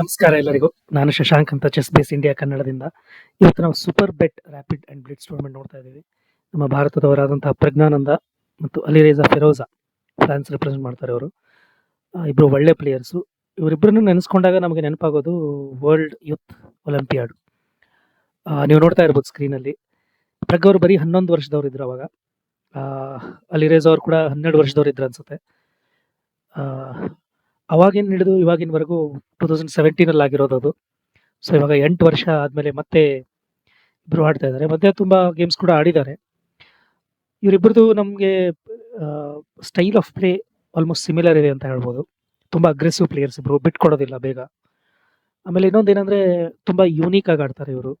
ನಮಸ್ಕಾರ ಎಲ್ಲರಿಗೂ. ನಾನು ಶಶಾಂಕ್ ಅಂತ ಚೆಸ್ ಬೇಸ್ ಇಂಡಿಯಾ ಕನ್ನಡದಿಂದ. ಇವತ್ತು ನಾವು Superbet rapid and blitz tournament ನೋಡ್ತಾ ಇದ್ದೀವಿ. ನಮ್ಮ ಭಾರತದವರಾದಂತಹ ಪ್ರಜ್ಞಾನಂದ ಮತ್ತು ಅಲಿರೇಜಾ ಫೆರೋಜಾ ಫ್ರಾನ್ಸ್ ರೆಪ್ರೆಸೆಂಟ್ ಮಾಡ್ತಾರೆ ಅವರು ಇಬ್ಬರು ಒಳ್ಳೆ ಪ್ಲೇಯರ್ಸು ಇವರಿಬ್ಬರನ್ನು ನೆನೆಸ್ಕೊಂಡಾಗ ನಮಗೆ ನೆನಪಾಗೋದು ವರ್ಲ್ಡ್ ಯೂತ್ ಒಲಿಂಪಿಯಾಡ್ ನೀವು ನೋಡ್ತಾ ಇರ್ಬೋದು ಸ್ಕ್ರೀನಲ್ಲಿ ಪ್ರಗ್ ಅವರು ಬರೀ ಹನ್ನೊಂದು ವರ್ಷದವ್ರು ಇದ್ರು ಅವಾಗ. ಅಲಿರೇಜಾ ಅವರು ಕೂಡ ಹನ್ನೆರಡು ವರ್ಷದವ್ರು ಇದ್ರು ಅನ್ಸುತ್ತೆ. ಅವಾಗಿನ ಹಿಡಿದು ಇವಾಗಿನವರೆಗೂ ಟೂ ತೌಸಂಡ್ ಸೆವೆಂಟೀನಲ್ಲಿ ಆಗಿರೋದು ಅದು. ಸೊ ಇವಾಗ ಎಂಟು ವರ್ಷ ಆದಮೇಲೆ ಮತ್ತೆ ಇಬ್ಬರು ಆಡ್ತಾ ಇದ್ದಾರೆ. ಮತ್ತೆ ತುಂಬ ಗೇಮ್ಸ್ ಕೂಡ ಆಡಿದ್ದಾರೆ. ಇವರಿಬ್ಬರದು ನಮಗೆ style of play almost similar ಇದೆ ಅಂತ ಹೇಳ್ಬೋದು. ತುಂಬ ಅಗ್ರೆಸಿವ್ ಪ್ಲೇಯರ್ಸ್ ಇಬ್ಬರು ಬಿಟ್ಕೊಡೋದಿಲ್ಲ ಬೇಗ. ಆಮೇಲೆ ಇನ್ನೊಂದು ಏನಂದರೆ, ತುಂಬ ಯೂನೀಕ್ ಆಗಿ ಆಡ್ತಾರೆ ಇವರು.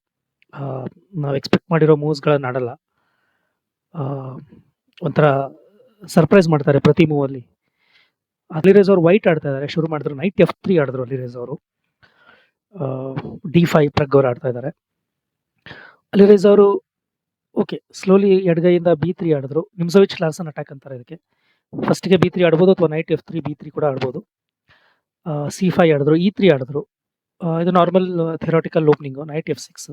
ನಾವು ಎಕ್ಸ್ಪೆಕ್ಟ್ ಮಾಡಿರೋ ಮೂವ್ಸ್ಗಳನ್ನು ಆಡಲ್ಲ. ಒಂಥರ ಸರ್ಪ್ರೈಸ್ ಮಾಡ್ತಾರೆ ಪ್ರತಿ ಮೂವಲ್ಲಿ ಅಲಿರೇಜ್ ಅವರು ವೈಟ್ ಆಡ್ತಾ ಇದ್ದಾರೆ ಶುರು ಮಾಡಿದ್ರು ನೈಟ್ ಎಫ್ ತ್ರೀ ಆಡಿದ್ರು ಅಲಿರೇಜ್ ಅವರು. ಡಿ ಫೈವ್ ಪ್ರಗ್ ಅವರು ಆಡ್ತಾ ಇದ್ದಾರೆ ಅಲಿರೇಜ್ ಅವರು ಓಕೆ ಸ್ಲೋಲಿ ಎಡ್ಗೈಯಿಂದ ಬಿ ತ್ರೀ ಆಡಿದ್ರು. ನಿಮ್ಸೋವಿಚ್ ಲಾರ್ಸನ್ ಅಟ್ಯಾಕ್ ಅಂತಾರೆ ಇದಕ್ಕೆ. ಫಸ್ಟ್ಗೆ ಬಿ ತ್ರೀ ಆಡ್ಬೋದು ಅಥವಾ knight F three B three ಕೂಡ ಆಡ್ಬೋದು. ಸಿ ಫೈ ಆಡಿದ್ರು ಇ ತ್ರೀ ಆಡಿದ್ರು. ಇದು normal theoretical opening knight F six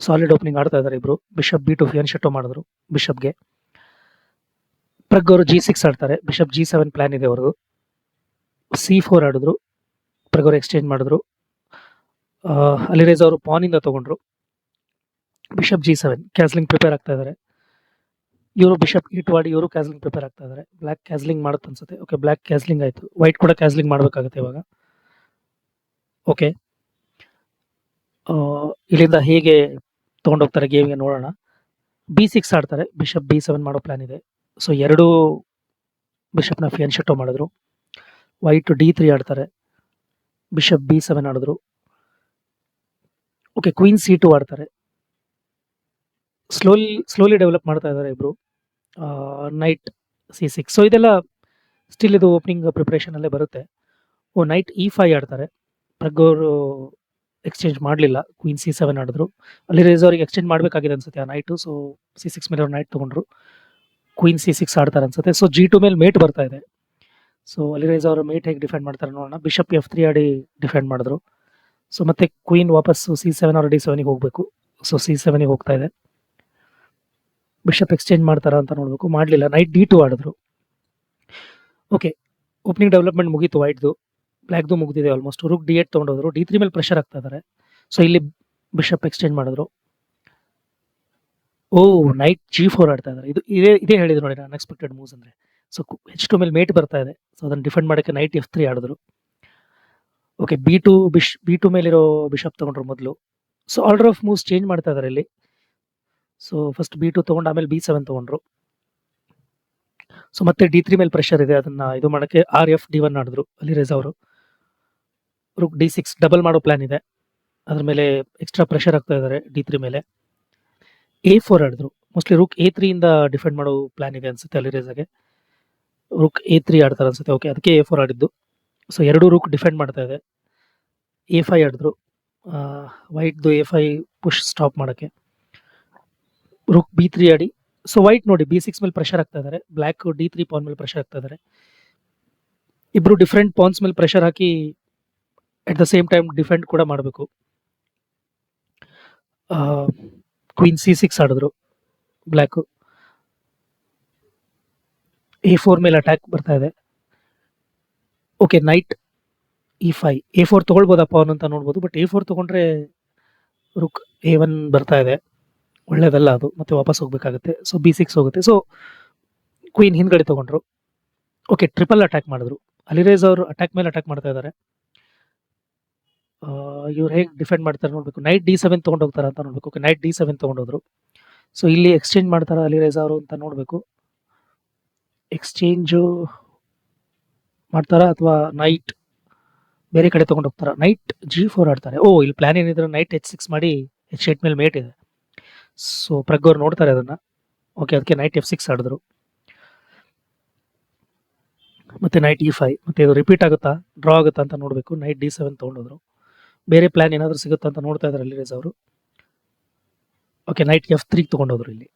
solid opening ಆಡ್ತಾ ಇದ್ದಾರೆ ಇಬ್ರು. Bishop B two fianchetto ಮಾಡಿದ್ರು ಬಿಷಪ್ಗೆ ಪ್ರಗ್ ಅವರು ಜಿ ಸಿಕ್ಸ್ ಆಡ್ತಾರೆ. ಬಿಷಪ್ ಜಿ ಸೆವೆನ್ ಪ್ಲಾನ್ ಇದೆ ಅವರು ಸಿ ಫೋರ್ ಆಡಿದ್ರು. ಪ್ರಗ್ ಅವರು ಎಕ್ಸ್ಚೇಂಜ್ ಮಾಡಿದ್ರು. ಅಲಿರೇಜ್ ಅವರು ಪಾನಿಂದ ತಗೊಂಡ್ರು. Bishop G seven castling prepare ಆಗ್ತಾ ಇದ್ದಾರೆ ಇವರು ಬಿಷಪ್ ಇಟ್ ಮಾಡಿ ಇವರು ಕ್ಯಾಸ್ಲಿಂಗ್ ಪ್ರಿಪೇರ್ ಆಗ್ತಾ ಇದ್ದಾರೆ ಬ್ಲ್ಯಾಕ್ ಕ್ಯಾಸ್ಲಿಂಗ್ ಮಾಡುತ್ತೆ ಅನ್ಸುತ್ತೆ. ಓಕೆ ಬ್ಲ್ಯಾಕ್ ಕ್ಯಾಸ್ಲಿಂಗ್ ಆಯಿತು. ವೈಟ್ ಕೂಡ ಕ್ಯಾಸ್ಲಿಂಗ್ ಮಾಡಬೇಕಾಗುತ್ತೆ ಇವಾಗ. ಓಕೆ ಇಲ್ಲಿಂದ ಹೇಗೆ ತೊಗೊಂಡೋಗ್ತಾರೆ ಗೇಮ್ಗೆ ನೋಡೋಣ. ಬಿ ಸಿಕ್ಸ್ ಆಡ್ತಾರೆ. ಬಿಷಪ್ ಬಿ ಸೆವೆನ್ ಮಾಡೋ ಪ್ಲಾನ್ ಇದೆ. ಸೊ ಎರಡು ಬಿಷಪ್ನ ಫಿಯನ್ ಶೆಟ್ಟೋ ಮಾಡಿದ್ರು. ವೈಟ್ ಡಿ ತ್ರೀ ಆಡ್ತಾರೆ. ಬಿಷಪ್ ಬಿ ಸೆವೆನ್ ಆಡಿದ್ರು. ಓಕೆ, ಕ್ವೀನ್ ಸಿ ಟು ಆಡ್ತಾರೆ. ಸ್ಲೋಲಿ ಸ್ಲೋಲಿ ಡೆವಲಪ್ ಮಾಡ್ತಾ ಇದ್ದಾರೆ ಇಬ್ರು. Knight C six. ಸೊ ಇದೆಲ್ಲ ಸ್ಟಿಲ್ ಇದು ಓಪನಿಂಗ್ ಪ್ರಿಪ್ರೇಷನಲ್ಲೇ ಬರುತ್ತೆ. ಓ, ನೈಟ್ ಇ ಫೈ ಆಡ್ತಾರೆ. ಪ್ರಗ್ಗೋರು ಎಕ್ಸ್ಚೇಂಜ್ ಮಾಡಲಿಲ್ಲ. ಕ್ವೀನ್ ಸಿ ಸೆವೆನ್ ಆಡಿದ್ರು. ಅಲ್ಲಿ ರೇಸ್ ಅವ್ರಿಗೆ ಎಕ್ಸ್ಚೇಂಜ್ ಮಾಡಬೇಕಾಗಿದೆ ಅನ್ಸುತ್ತೆ ಆ ನೈಟು. ಸೊ ಸಿ ಸಿಕ್ಸ್ ಮೇಲೆ ಅವ್ರು ನೈಟ್ ತೊಗೊಂಡ್ರು. ಕ್ವೀನ್ ಸಿ ಸಿಕ್ಸ್ ಆಡ್ತಾರೆ ಅನ್ಸುತ್ತೆ. ಸೊ ಜಿ ಟು ಮೇಲೆ ಮೇಟ್ ಬರ್ತಾ ಇದೆ. ಸೊ ಅಲಿರೇಜ್ ಅವರು ಮೇಟ್ ಹೇಗೆ ಡಿಫೆಂಡ್ ಮಾಡ್ತಾರೆ ನೋಡೋಣ. ಬಿಷಪ್ ಎಫ್ ತ್ರೀ ಆಡಿ ಡಿಫೆಂಡ್ ಮಾಡಿದ್ರು. ಸೊ ಮತ್ತೆ ಕ್ವೀನ್ ವಾಪಸ್ಸು ಸಿ ಸೆವೆನ್ ಆರ್ ಡಿ ಸೆವೆನಿಗೆ ಹೋಗಬೇಕು. ಸೊ ಸಿ ಸೆವೆನಿಗೆ ಹೋಗ್ತಾ ಇದೆ. ಬಿಷಪ್ ಎಕ್ಸ್ಚೇಂಜ್ ಮಾಡ್ತಾರ ಅಂತ ನೋಡಬೇಕು. ಮಾಡಲಿಲ್ಲ. ನೈಟ್ ಡಿ ಟು ಆಡಿದ್ರು. ಓಕೆ ಓಪನಿಂಗ್ ಡೆವಲಪ್ಮೆಂಟ್ ಮುಗೀತು ವೈಟ್ದು ಬ್ಲ್ಯಾಕ್ದು ಮುಗಿದಿದೆ ಆಲ್ಮೋಸ್ಟ್ ರುಕ್ ಡಿ ಏಟ್ ತೊಗೊಂಡೋದ್ರು. ಡಿ ತ್ರೀ ಮೇಲೆ ಪ್ರೆಷರ್ ಆಗ್ತಾ ಇದ್ದಾರೆ ಸೊ ಇಲ್ಲಿ ಬಿಷಪ್ ಎಕ್ಸ್ಚೇಂಜ್ ಮಾಡಿದ್ರು. ಓ ನೈಟ್ ಜಿ ಫೋರ್ ಆಡ್ತಾ ಇದ್ದಾರೆ ಇದು ಇದೇ ಇದೇ ಹೇಳಿದ್ರು ನೋಡಿ ಅನ್ಎಕ್ಸ್ಪೆಕ್ಟೆಡ್ ಮೂವ್ಸ್ ಅಂದರೆ. ಸೊ ಹೆಚ್ ಟು ಮೇಲೆ ಮೇಟ್ ಬರ್ತಾ ಇದೆ. ಸೊ ಅದನ್ನು ಡಿಫೆಂಡ್ ಮಾಡೋಕ್ಕೆ ನೈಟ್ ಎಫ್ ತ್ರೀ ಆಡಿದ್ರು. Okay B two bish B two ಮೇಲಿರೋ ಬಿಷಪ್ ತೊಗೊಂಡ್ರು ಮೊದಲು. So order of moves change ಮಾಡ್ತಾ ಇದ್ದಾರೆ ಇಲ್ಲಿ. ಸೊ ಫಸ್ಟ್ ಬಿ ಟು ತೊಗೊಂಡು ಆಮೇಲೆ ಬಿ ಸೆವೆನ್ ತೊಗೊಂಡ್ರು. ಸೊ ಮತ್ತೆ ಡಿ ತ್ರೀ ಮೇಲೆ ಪ್ರೆಷರ್ ಇದೆ. ಅದನ್ನ ಇದು ಮಾಡೋಕ್ಕೆ ಆರ್ ಎಫ್ ಡಿ ಒನ್ ಆಡಿದ್ರು ಅಲ್ಲಿ ರೇಸ್ ಅವರು ಡಿ ಸಿಕ್ಸ್ ಡಬಲ್ ಮಾಡೋ ಪ್ಲಾನ್ ಇದೆ. ಅದ್ರ ಮೇಲೆ ಎಕ್ಸ್ಟ್ರಾ ಪ್ರೆಷರ್ ಆಗ್ತಾ ಇದ್ದಾರೆ ಡಿ ತ್ರೀ ಮೇಲೆ. ಎ ಫೋರ್ ಆಡಿದ್ರು. ಮೋಸ್ಟ್ಲಿ ರುಕ್ ಎ ತ್ರೀಯಿಂದ ಡಿಫೆಂಡ್ ಮಾಡೋ ಪ್ಲಾನ್ ಇದೆ ಅನ್ಸುತ್ತೆ ಅಲ್ಲಿ ರೇಸಾಗೆ ರುಕ್ ಎ ತ್ರೀ ಆಡ್ತಾರೆ ಅನ್ಸುತ್ತೆ. ಓಕೆ ಅದಕ್ಕೆ ಎ ಫೋರ್ ಆಡಿದ್ದು. ಸೊ ಎರಡೂ ರುಕ್ ಡಿಫೆಂಡ್ ಮಾಡ್ತಾ ಇದೆ. ಎ ಫೈ ಆಡಿದ್ರು. ವೈಟ್ದು ಎ ಫೈ ಪುಷ್ ಸ್ಟಾಪ್ ಮಾಡೋಕ್ಕೆ. ರುಕ್ ಬಿ ತ್ರೀ ಆಡಿ. ಸೊ ವೈಟ್ ನೋಡಿ ಬಿ ಸಿಕ್ಸ್ ಮೇಲೆ ಪ್ರೆಷರ್ ಆಗ್ತಾ ಇದ್ದಾರೆ ಬ್ಲ್ಯಾಕ್ ಡಿ ತ್ರೀ ಪಾನ್ ಮೇಲೆ ಪ್ರೆಷರ್ ಆಗ್ತಾ ಇದ್ದಾರೆ ಇಬ್ರು ಡಿಫ್ರೆಂಟ್ ಪಾನ್ಸ್ ಮೇಲೆ pressure hockey at the same time defend ಕೂಡ ಮಾಡಬೇಕು. ಕ್ವೀನ್ ಸಿ ಸಿಕ್ಸ್ ಆಡಿದ್ರು. ಬ್ಲ್ಯಾಕು ಎ ಫೋರ್ ಮೇಲೆ ಅಟ್ಯಾಕ್ ಬರ್ತಾ ಇದೆ. Okay knight E five A four ತೊಗೊಳ್ಬೋದಪ್ಪ ಅವನಂತ ನೋಡ್ಬೋದು ಬಟ್ ಎ ಫೋರ್ ತೊಗೊಂಡ್ರೆ ರುಕ್ ಎ ಒನ್ ಬರ್ತಾ ಇದೆ. ಒಳ್ಳೇದಲ್ಲ ಅದು, ಮತ್ತೆ ವಾಪಸ್ ಹೋಗ್ಬೇಕಾಗುತ್ತೆ. ಸೊ ಬಿ ಸಿಕ್ಸ್ ಹೋಗುತ್ತೆ. ಸೊ ಕ್ವೀನ್ ಹಿಂದ್ಗಡೆ ತೊಗೊಂಡ್ರು. ಓಕೆ ಟ್ರಿಪಲ್ ಅಟ್ಯಾಕ್ ಮಾಡಿದ್ರು. ಅಲಿರೇಜ್ ಅವರು ಅಟ್ಯಾಕ್ ಮೇಲೆ ಅಟ್ಯಾಕ್ ಮಾಡ್ತಾ ಇದ್ದಾರೆ. ಇವ್ರು ಹೇಗೆ ಡಿಫೆಂಡ್ ಮಾಡ್ತಾರೆ ನೋಡಬೇಕು. ನೈಟ್ ಡಿ ಸೆವೆನ್ ತೊಗೊಂಡು ಹೋಗ್ತಾರೆ ಅಂತ ನೋಡಬೇಕು. ಓಕೆ ನೈಟ್ ಡಿ ಸೆವೆನ್ ತೊಗೊಂಡೋದ್ರು ಸೊ ಇಲ್ಲಿ ಎಕ್ಸ್ಚೇಂಜ್ ಮಾಡ್ತಾರಾ ಅಲ್ಲಿರೈಸ ಅವರು ಅಂತ ನೋಡಬೇಕು. ಎಕ್ಸ್ಚೇಂಜು ಮಾಡ್ತಾರಾ ಅಥವಾ ನೈಟ್ ಬೇರೆ ಕಡೆ ತೊಗೊಂಡು ಹೋಗ್ತಾರಾ. ನೈಟ್ ಜಿ ಫೋರ್ ಆಡ್ತಾರೆ. ಓ, ಇಲ್ಲಿ ಪ್ಲಾನ್ ಏನಿದ್ರೆ ನೈಟ್ ಎಚ್ ಸಿಕ್ಸ್ ಮಾಡಿ ಎಚ್ ಏಟ್ ಮೇಲೆ ಮೇಟ್ ಇದೆ. ಸೊ ಪ್ರಗ್ಗವ್ರು ನೋಡ್ತಾರೆ ಅದನ್ನ. ಓಕೆ ಅದಕ್ಕೆ ನೈಟ್ ಎಫ್ ಸಿಕ್ಸ್ ಆಡಿದ್ರು. ಮತ್ತೆ ನೈಟ್ ಇ ಫೈವ್ ಮತ್ತೆ ಇದು ರಿಪೀಟ್ ಆಗುತ್ತಾ? ಡ್ರಾ ಆಗುತ್ತಾ ಅಂತ ನೋಡಬೇಕು. ನೈಟ್ ಡಿ ಸೆವೆನ್ ತೊಗೊಂಡೋದ್ರು ಬೇರೆ ಪ್ಲಾನ್ ಏನಾದರೂ ಸಿಗುತ್ತೆ ಅಂತ ನೋಡ್ತಾ ಇದ್ದಾರೆ ಅಲ್ಲಿ ಅವರು. ಓಕೆ ನೈಟ್ ಎಫ್ ತ್ರೀಗೆ ತೊಗೊಂಡೋದ್ರು ಇಲ್ಲಿ.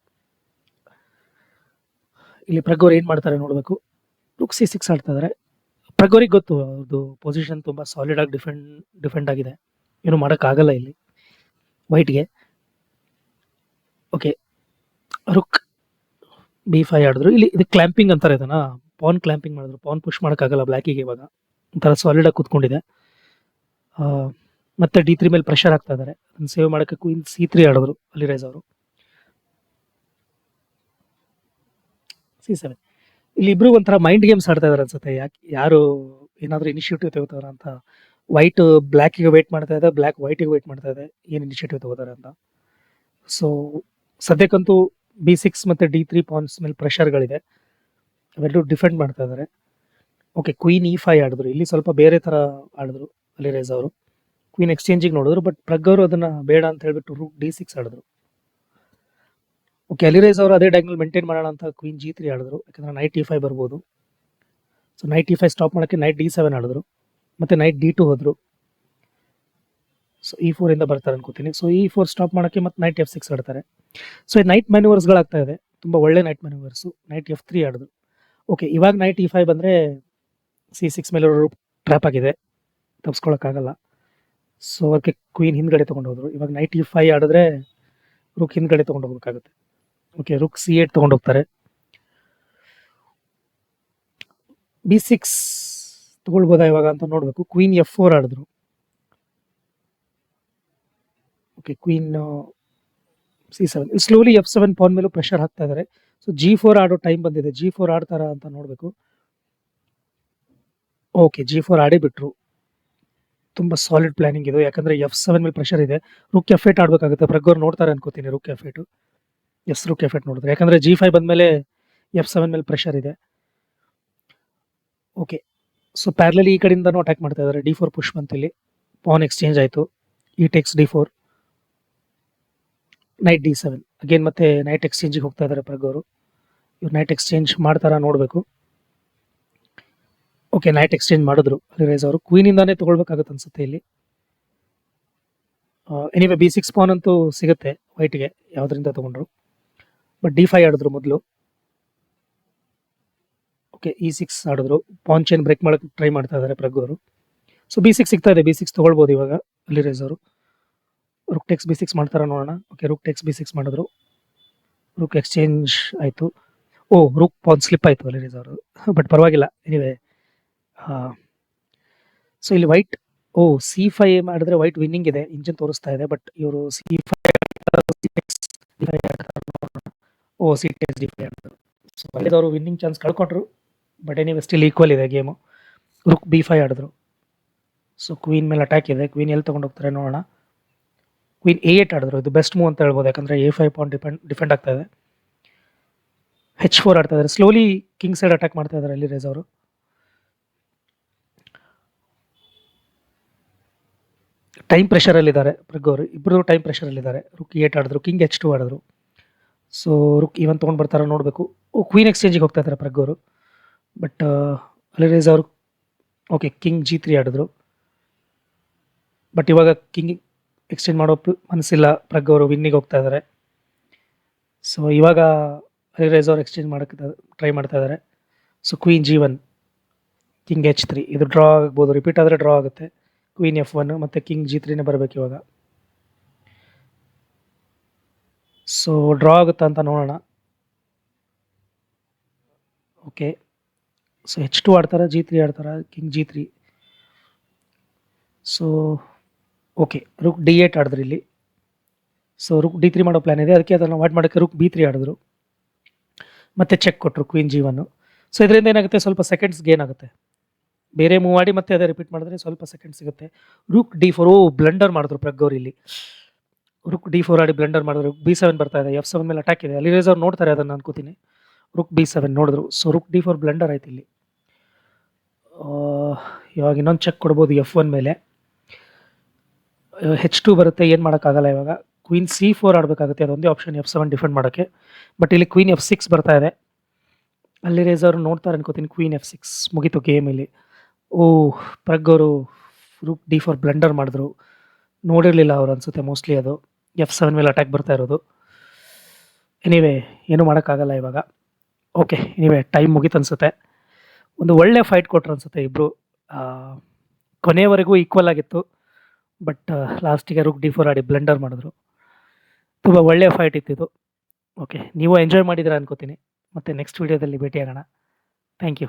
ಇಲ್ಲಿ ಪ್ರಗೋರ್ ಏನು ಮಾಡ್ತಾರೆ ನೋಡಬೇಕು. ರುಕ್ ಸಿ ಸಿಕ್ಸ್ ಆಡ್ತಾ ಇದ್ದಾರೆ ಪ್ರಗೋರಿಗೆ ಗೊತ್ತು ಅವ್ರದ್ದು ಪೊಸಿಷನ್ ತುಂಬ ಸಾಲಿಡ್ ಆಗಿ ಡಿಫೆಂಡ್ ಡಿಫೆಂಡ್ ಆಗಿದೆ. ಏನು ಮಾಡೋಕ್ಕಾಗಲ್ಲ ಇಲ್ಲಿ. ವೈಟ್ಗೆ ಓಕೆ ರುಕ್ ಬಿ ಫೈ ಆಡಿದ್ರು. ಇಲ್ಲಿ ಇದು ಕ್ಲ್ಯಾಂಪಿಂಗ್ ಅಂತಾರೆ ಇದನ್ನ. ಪಾನ್ ಕ್ಲ್ಯಾಂಪಿಂಗ್ ಮಾಡಿದ್ರು. ಪಾನ್ ಪುಷ್ ಮಾಡೋಕ್ಕಾಗಲ್ಲ ಬ್ಲ್ಯಾಕಿಗೆ ಇವಾಗ. ಒಂಥರ ಸಾಲಿಡಾಗಿ ಕೂತ್ಕೊಂಡಿದೆ. ಮತ್ತೆ ಡಿ ತ್ರೀ ಮೇಲೆ ಪ್ರೆಷರ್ ಆಗ್ತಾ ಇದ್ದಾರೆ ಅದನ್ನ ಸೇವ್ ಮಾಡೋಕ್ಕೆ ಕ್ವೀನ್ ಸಿ ತ್ರೀ ಆಡಿದ್ರು, ಅಲ್ಲಿ ರೈಸ್ ಅವರು. ಸಿ ಸೆವೆನ್ ಇಲ್ಲಿ ಇಬ್ರು ಒಂಥರ ಮೈಂಡ್ ಗೇಮ್ಸ್ ಆಡ್ತಾ ಇದಾರೆ ಅನ್ಸುತ್ತೆ. ಯಾಕೆ ಯಾರು ಏನಾದರೂ ಇನಿಷಿಯೇಟಿವ್ ತಗೋತಾರ ಅಂತ. ವೈಟ್ ಬ್ಲ್ಯಾಕಿಗೆ ವೇಟ್ ಮಾಡ್ತಾ ಇದೆ ಬ್ಲ್ಯಾಕ್ ವೈಟಿಗೆ ವೇಟ್ ಮಾಡ್ತಾ ಇದೆ. ಏನು ಇನಿಷಿಯೇಟಿವ್ ತಗೋತಾರೆ ಅಂತ. ಸೊ ಸದ್ಯಕ್ಕಂತೂ ಬಿ ಸಿಕ್ಸ್ ಮತ್ತು ಡಿ ತ್ರೀ ಪಾಯಿಂಟ್ಸ್ ಮೇಲೆ ಪ್ರೆಷರ್ಗಳಿದೆ ಅವೆಲ್ಲರೂ ಡಿಫೆಂಡ್ ಮಾಡ್ತಾ ಇದ್ದಾರೆ ಓಕೆ ಕ್ವೀನ್ ಇ ಫೈ ಆಡಿದ್ರು. ಇಲ್ಲಿ ಸ್ವಲ್ಪ ಬೇರೆ ಥರ ಆಡಿದ್ರು ಅಲ್ಲಿ ರೈಸ್ ಅವರು. ಕ್ವೀನ್ ಎಕ್ಸ್ಚೇಂಜಿಗೆ ನೋಡಿದ್ರು ಬಟ್ ಪ್ರಗ್ ಅವರು ಅದನ್ನ ಬೇಡ ಅಂತ ಹೇಳ್ಬಿಟ್ಟು ರೂಕ್ ಡಿ ಸಿಕ್ಸ್ ಆಡಿದ್ರು. ಓಕೆ ಅಲಿರೇಸ್ ಅವರು ಅದೇ ಡೈಗ್ನಲ್ ಮೇಂಟೈನ್ ಮಾಡೋಣ ಅಂತ ಕ್ವೀನ್ ಜಿ ತ್ರೀ ಆಡಿದ್ರು, ಯಾಕಂದ್ರೆ ನೈಟ್ ಇ ಫೈವ್ ಬರ್ಬೋದು. So knight E five stop ಮಾಡೋಕ್ಕೆ ನೈಟ್ ಡಿ ಸೆವೆನ್ ಆಡಿದ್ರು, ಮತ್ತೆ ನೈಟ್ ಡಿ ಟು ಹೋದ್ರು. ಸೊ ಇ ಫೋರ್ ಇಂದ ಬರ್ತಾರೆ ಅನ್ಕೋತೀನಿ. ಸೊ ಇ ಫೋರ್ ಸ್ಟಾಪ್ ಮಾಡೋಕ್ಕೆ ಮತ್ತೆ ನೈಟ್ ಎಫ್ ಸಿಕ್ಸ್ ಆಡ್ತಾರೆ. ಸೊ ಈ ನೈಟ್ ಮ್ಯಾನ್ಯೂವರ್ಸ್ಗಳಾಗ್ತಾ ಇದೆ. ತುಂಬ ಒಳ್ಳೆ knight manoeuvres knight F three ಆಡಿದ್ರು ಓಕೆ ಇವಾಗ ನೈಟ್ ಇ ಫೈವ್ ಬಂದರೆ ಸಿ ಸಿಕ್ಸ್ ಮೇಲೆ ಟ್ರ್ಯಾಪ್ ಆಗಿದೆ. ತಪ್ಸ್ಕೊಳಕ್ಕಾಗಲ್ಲ. ಸೊ ಅದಕ್ಕೆ ಕ್ವೀನ್ ಹಿಂದ್ಗಡೆ ತೊಗೊಂಡು ಹೋದ್ರು ಇವಾಗ ನೈಟ್ ಇ ಫೈ ಆಡಿದ್ರೆ ರುಕ್ ಹಿಂದ್ಗಡೆ ತೊಗೊಂಡು ಹೋಗ್ಬೇಕಾಗುತ್ತೆ ಓಕೆ ರುಕ್ ಸಿ ಏಟ್ ತೊಗೊಂಡು ಹೋಗ್ತಾರೆ ಬಿ ಸಿಕ್ಸ್ ತಗೊಳ್ಬೋದಾ ಇವಾಗ ಅಂತ ನೋಡಬೇಕು. ಕ್ವೀನ್ ಎಫ್ ಫೋರ್ ಆಡಿದ್ರು. Okay queen C seven slowly F seven pawn ಮೇಲೂ ಪ್ರೆಷರ್ ಹಾಕ್ತಾ ಇದ್ದಾರೆ ಸೊ ಜಿ ಫೋರ್ ಆಡೋ ಟೈಮ್ ಬಂದಿದೆ. ಜಿ ಫೋರ್ ಆಡ್ತಾರಾ ಅಂತ ನೋಡಬೇಕು. ಓಕೆ ಜಿ ಫೋರ್ ಆಡೇ ಬಿಟ್ರು ತುಂಬ ಸಾಲಿಡ್ ಪ್ಲಾನಿಂಗ್ ಇದು. ಯಾಕಂದ್ರೆ ಎಫ್ ಸೆವೆನ್ ಮೇಲೆ ಪ್ರೆಷರ್ ಇದೆ. ರುಕ್ ಎಫ್ ಏಟ್ ಆಡ್ಬೇಕಾಗುತ್ತೆ. ಪ್ರಗ್ಗೋರ್ ನೋಡ್ತಾರೆ ಅನ್ಕೋತೀನಿ rook F S rook F ನೋಡಿದ್ರೆ. ಯಾಕಂದ್ರೆ ಜಿ ಫೈವ್ ಬಂದಮೇಲೆ ಎಫ್ ಸೆವೆನ್ ಮೇಲೆ ಪ್ರೆಷರ್ ಇದೆ. ಓಕೆ ಸೊ ಪ್ಯಾರ್ಲಲಿ ಈ ಕಡೆಯಿಂದನೂ ಅಟ್ಯಾಕ್ ಮಾಡ್ತಾ ಇದ್ದಾರೆ. ಡಿ ಫೋರ್ ಪುಷ್ ಬಂತು ಇಲ್ಲಿ. ಪಾನ್ ಎಕ್ಸ್ಚೇಂಜ್ ಆಯಿತು. E takes D four knight D seven again ಮತ್ತೆ ನೈಟ್ ಎಕ್ಸ್ಚೇಂಜಿಗೆ ಹೋಗ್ತಾ ಇದ್ದಾರೆ ಪ್ರಗ್ ಅವರು ಇವ್ರು ನೈಟ್ ಎಕ್ಸ್ಚೇಂಜ್ ಮಾಡ್ತಾರಾ ನೋಡಬೇಕು. ಓಕೆ ನೈಟ್ ಎಕ್ಸ್ಚೇಂಜ್ ಮಾಡಿದ್ರು. ರೈಸ್ ಅವರು ಕ್ವೀನಿಂದಾನೇ ತೊಗೊಳ್ಬೇಕಾಗತ್ತೆ ಅನ್ಸುತ್ತೆ ಇಲ್ಲಿ. ಎನಿವೆ ಬಿ ಸಿಕ್ಸ್ ಪಾನ್ ಅಂತೂ ಸಿಗುತ್ತೆ ವೈಟ್ಗೆ ಯಾವುದರಿಂದ ತೊಗೊಂಡ್ರು. ಬಟ್ ಡಿ ಫೈ ಆಡಿದ್ರು ಮೊದಲು. ಓಕೆ ಇ ಸಿಕ್ಸ್ ಆಡಿದ್ರು. ಪಾನ್ ಚೈನ್ ಬ್ರೇಕ್ ಮಾಡೋಕ್ಕೆ ಟ್ರೈ ಮಾಡ್ತಾ ಇದ್ದಾರೆ ಪ್ರಗ್ ಅವರು. ಸೊ ಬಿ ಸಿಕ್ಸ್ ಸಿಗ್ತಾ ಇದೆ. ಬಿ ಸಿಕ್ಸ್ ತೊಗೊಳ್ಬೋದು ಇವಾಗ, ಅಲ್ಲಿ ರೈಸ್ ಅವರು. ರುಕ್ ಟೆಕ್ಸ್ ಬಿ ಸಿಕ್ಸ್ ಮಾಡ್ತಾರ ನೋಡೋಣ. Okay rook takes B six ಮಾಡಿದ್ರು. ರುಕ್ ಎಕ್ಸ್ಚೇಂಜ್ ಆಯಿತು. ಓ ರುಕ್ ಪಾನ್ ಸ್ಲಿಪ್ ಆಯಿತು ಅಲ್ಲಿ ರೈಸ್ ಅವರು ಬಟ್ ಪರವಾಗಿಲ್ಲ. ಎನಿವೆ ಸೊ ಇಲ್ಲಿ ವೈಟ್ ಓ ಸಿ ಫೈ ಮಾಡಿದ್ರೆ ವೈಟ್ ವಿನ್ನಿಂಗ್ ಇದೆ ಇಂಜಿನ್ ತೋರಿಸ್ತಾ ಇದೆ ಬಟ್ ಇವರು C five oh C takes D five so ಅವರು ವಿನ್ನಿಂಗ್ ಚಾನ್ಸ್ ಕಳ್ಕೊಂಡ್ರು ಬಟ್ ಎನಿವೆ ಸ್ಟಿಲ್ ಈಕ್ವಲ್ ಇದೆ ಗೇಮು ರುಕ್ ಬಿ ಫೈ ಆಡಿದ್ರು. ಸೊ ಕ್ವೀನ್ ಮೇಲೆ ಅಟ್ಯಾಕ್ ಇದೆ ಕ್ವೀನ್ ಎಲ್ಲಿ ತೊಗೊಂಡು ಹೋಗ್ತಾರೆ ನೋಡೋಣ. ಕ್ವೀನ್ ಎ ಏಟ್ ಆಡಿದ್ರು, ಇದು ಬೆಸ್ಟ್ ಮೂವ್ ಅಂತ ಹೇಳ್ಬೋದು, ಯಾಕಂದ್ರೆ A five point depend defend ಆಗ್ತಾ ಇದೆ. ಹೆಚ್ ಫೋರ್ ಆಡ್ತಾ ಇದ್ದಾರೆ ಸ್ಲೋಲಿ ಕಿಂಗ್ ಸೈಡ್ ಅಟ್ಯಾಕ್ ಮಾಡ್ತಾ ಇದ್ದಾರೆ ಅಲ್ಲಿ ರೇಸ್ ಅವರು. ಟೈಮ್ ಪ್ರೆಷರಲ್ಲಿದ್ದಾರೆ ಪ್ರಗ್ ಅವರು. ಇಬ್ಬರು ಟೈಮ್ ಪ್ರೆಷರಲ್ಲಿದ್ದಾರೆ ರುಕ್ ಏಟ್ ಆಡಿದ್ರು ಕಿಂಗ್ ಎಚ್ ಟು ಆಡಿದ್ರು. ಸೊ ರುಕ್ ಇವನ್ ತೊಗೊಂಡು ಬರ್ತಾರ ನೋಡಬೇಕು. ಕ್ವೀನ್ ಎಕ್ಸ್ಚೇಂಜಿಗೆ ಹೋಗ್ತಾ ಇದ್ದಾರೆ ಪ್ರಗ್ ಅವರು. ಬಟ್ ಅಲ್ಲಿ ಅವರು ಓಕೆ ಕಿಂಗ್ ಜಿ ತ್ರೀ ಆಡಿದ್ರು. ಬಟ್ ಇವಾಗ ಕಿಂಗ್ ಎಕ್ಸ್ಚೇಂಜ್ ಮಾಡೋ ಮನಸ್ಸಿಲ್ಲ ಪ್ರಗ್ ಅವರು ವಿನ್ನಿಗೆ ಹೋಗ್ತಾ ಇದ್ದಾರೆ ಸೊ ಇವಾಗ ಅಲ್ಲಿ ರೇಸ್ ಅವರು ಎಕ್ಸ್ಚೇಂಜ್ ಮಾಡೋಕ್ಕೆ ಟ್ರೈ ಮಾಡ್ತಾ ಇದ್ದಾರೆ so queen G one king H three ಇದು ಡ್ರಾ ಆಗ್ಬೋದು ರಿಪೀಟ್ ಆದರೆ ಡ್ರಾ ಆಗುತ್ತೆ. ಕ್ವೀನ್ ಎಫ್ ಒನ್ ಮತ್ತು ಕಿಂಗ್ ಜಿ ತ್ರೀನೇ ಬರಬೇಕು ಇವಾಗ. ಸೊ ಡ್ರಾ ಆಗುತ್ತಾ ಅಂತ ನೋಡೋಣ. ಓಕೆ ಸೊ ಹೆಚ್ ಟು ಆಡ್ತಾರೆ ಜಿ ತ್ರೀ ಆಡ್ತಾರೆ king G three so okay rook D eight ಆಡಿದ್ರು ಇಲ್ಲಿ. ಸೊ ರುಕ್ ಡಿ ತ್ರೀ ಮಾಡೋ ಪ್ಲ್ಯಾನ್ ಇದೆ. ಅದಕ್ಕೆ ಅದನ್ನು ವಾಟ್ ಮಾಡೋಕ್ಕೆ ರುಕ್ ಬಿ ತ್ರೀ ಆಡಿದ್ರು. ಮತ್ತು ಚೆಕ್ ಕೊಟ್ಟರು ಕ್ವೀನ್ ಜಿ ಒನ್ನು ಸೊ ಇದರಿಂದ ಏನಾಗುತ್ತೆ? ಸ್ವಲ್ಪ ಸೆಕೆಂಡ್ಸ್ ಗೇನ್ ಆಗುತ್ತೆ. ಬೇರೆ ಮೂವ್ ಮಾಡಿ ಮತ್ತೆ ಅದೇ ರಿಪೀಟ್ ಮಾಡಿದ್ರೆ ಸ್ವಲ್ಪ ಸೆಕೆಂಡ್ ಸಿಗುತ್ತೆ. Rook D four oh blunder ಮಾಡಿದ್ರು ಪ್ರಗ್ ಇಲ್ಲಿ. ರುಕ್ ಡಿ ಫೋರ್ ಆಡಿ ಬ್ಲಂಡರ್ ಮಾಡಿದ್ರು. ಬಿ ಸೆವೆನ್ ಬರ್ತಾ ಇದೆ ಎಫ್ ಸೆವೆನ್ ಮೇಲೆ ಅಟ್ಯಾಕ್ ಇದೆ. ಅಲ್ಲಿ ರೇಸರ್ ನೋಡ್ತಾರೆ ಅದನ್ನು ಅನ್ಕೋತೀನಿ. ರುಕ್ ಬಿ ಸೆವೆನ್ ನೋಡಿದ್ರು. So rook D four blunder ಆಯ್ತು ಇಲ್ಲಿ. ಇವಾಗ ಇನ್ನೊಂದು ಚೆಕ್ ಕೊಡ್ಬೋದು ಎಫ್ ಒನ್ ಮೇಲೆ. ಹೆಚ್ ಟು ಬರುತ್ತೆ, ಏನು ಮಾಡೋಕ್ಕಾಗಲ್ಲ ಇವಾಗ. ಕ್ವೀನ್ ಸಿ ಫೋರ್ ಆಡಬೇಕಾಗುತ್ತೆ, ಅದೊಂದೇ ಆಪ್ಷನ್ ಎಫ್ ಸೆವೆನ್ ಡಿಫೆಂಡ್ ಮಾಡೋಕ್ಕೆ. ಬಟ್ ಇಲ್ಲಿ ಕ್ವೀನ್ ಎಫ್ ಸಿಕ್ಸ್ ಬರ್ತಾ ಇದೆ. ಅಲ್ಲಿ ರೇಸರ್ ನೋಡ್ತಾರೆ ಅನ್ಕೋತೀನಿ ಕ್ವೀನ್ ಎಫ್ ಸಿಕ್ಸ್ ಮುಗೀತು ಗೇಮ್ ಇಲ್ಲಿ. ಓ ಪ್ರಗ್ ಅವರು ರೂಕ್ ಡಿ ಫೋರ್ ಬ್ಲೆಂಡರ್ ಮಾಡಿದ್ರು. ನೋಡಿರಲಿಲ್ಲ ಅವ್ರು ಅನ್ಸುತ್ತೆ ಮೋಸ್ಟ್ಲಿ ಅದು. ಎಫ್ ಸೆವೆನ್ ಮೇಲೆ ಅಟ್ಯಾಕ್ ಬರ್ತಾ ಇರೋದು. ಎನಿವೇ ಏನೂ ಮಾಡೋಕ್ಕಾಗಲ್ಲ ಇವಾಗ. ಓಕೆ ಎನಿವೆ ಟೈಮ್ ಮುಗೀತು ಅನ್ಸುತ್ತೆ. ಒಂದು ಒಳ್ಳೆ ಫೈಟ್ ಕೊಟ್ರು ಅನ್ಸುತ್ತೆ ಇಬ್ಬರು ಕೊನೆಯವರೆಗೂ ಈಕ್ವಲ್ ಆಗಿತ್ತು. ಬಟ್ ಲಾಸ್ಟಿಗೆ ರುಕ್ ಡಿ ಫೋರ್ ಆಡಿ ಬ್ಲೆಂಡರ್ ಮಾಡಿದ್ರು. ತುಂಬ ಒಳ್ಳೆಯ ಫೈಟ್ ಇತ್ತಿದು ಓಕೆ ನೀವು ಎಂಜಾಯ್ ಮಾಡಿದ್ರೆ ಅನ್ಕೋತೀನಿ. ಮತ್ತು ನೆಕ್ಸ್ಟ್ ವೀಡಿಯೋದಲ್ಲಿ ಭೇಟಿಯಾಗೋಣ. Thank you